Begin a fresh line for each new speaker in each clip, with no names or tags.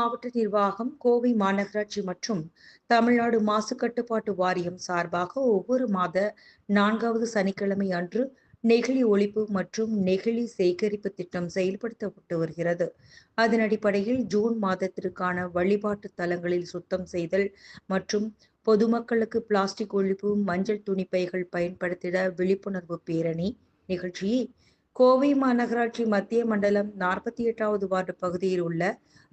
மாவட்ட நிர்வாகம் கோவை மாநகராட்சி மற்றும் தமிழ்நாடு மாசு கட்டுப்பாட்டு வாரியம் சார்பாக ஒவ்வொரு மாத நான்காவது சனிக்கிழமை அன்று நெகிழி ஒழிப்பு மற்றும் நெகிழி சேகரிப்பு திட்டம் செயல்படுத்தப்பட்டு வருகிறது. அதன் அடிப்படையில் ஜூன் மாதத்திற்கான வழிபாட்டு தலங்களில் சுத்தம் செய்தல் மற்றும் பொதுமக்களுக்கு பிளாஸ்டிக் ஒழிப்பு மஞ்சள் துணிப்பைகள் பயன்படுத்திட விழிப்புணர்வு பேரணி நிகழ்ச்சியை கோவை மாநகராட்சி மத்திய மண்டலம் நாற்பத்தி எட்டாவது வார்டு பகுதியில் உள்ள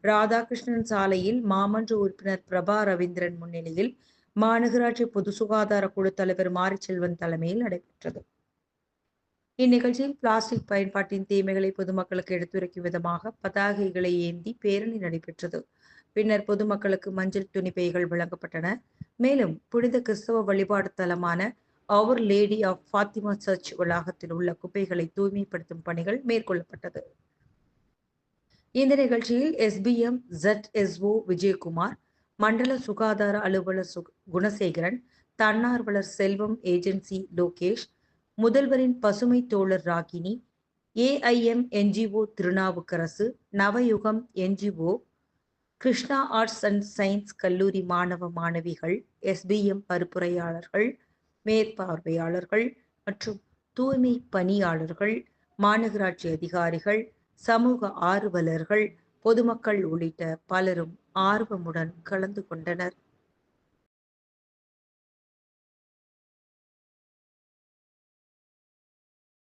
ராதாகிருஷ்ணன் சாலையில் மாமன்ற உறுப்பினர் பிரபா ரவீந்திரன் முன்னிலையில் மாநகராட்சி பொது சுகாதார குழு தலைவர் மாரிச்செல்வன் தலைமையில் நடைபெற்றது. இந்நிகழ்ச்சியில் பிளாஸ்டிக் பயன்பாட்டின் தீமைகளை பொதுமக்களுக்கு எடுத்துரைக்கும் விதமாக பதாகைகளை ஏந்தி பேரணி நடைபெற்றது. பின்னர் பொதுமக்களுக்கு மஞ்சள் துணிப்பைகள் வழங்கப்பட்டன. மேலும் புனித கிறிஸ்தவ வழிபாடு தலமான our lady of Fatima church வளாகத்தில் உள்ள குப்பைகளை தூய்மைப்படுத்தும் பணிகள் மேற்கொள்ளப்பட்டது. இந்த நிகழ்ச்சியில் எஸ்பிஎம் ஜெட் எஸ்ஓ விஜயகுமார் மண்டல சுகாதார அலுவலர் சு குணசேகரன் தன்னார்வலர் செல்வம் ஏஜென்சி லோகேஷ் முதல்வரின் பசுமை தோழர் Ragini AIM NGO Thirunavukkarasu Navayugam NGO Krishna arts and science கல்லூரி மாணவ மாணவிகள் எஸ்பிஎம் பருப்புரையாளர்கள் மேற்பார்வையாளர்கள் மற்றும் தூய்மை பணியாளர்கள் மாநகராட்சி அதிகாரிகள் சமூக ஆர்வலர்கள் பொதுமக்கள் உள்ளிட்ட பலரும் ஆர்வமுடன் கலந்து கொண்டனர்.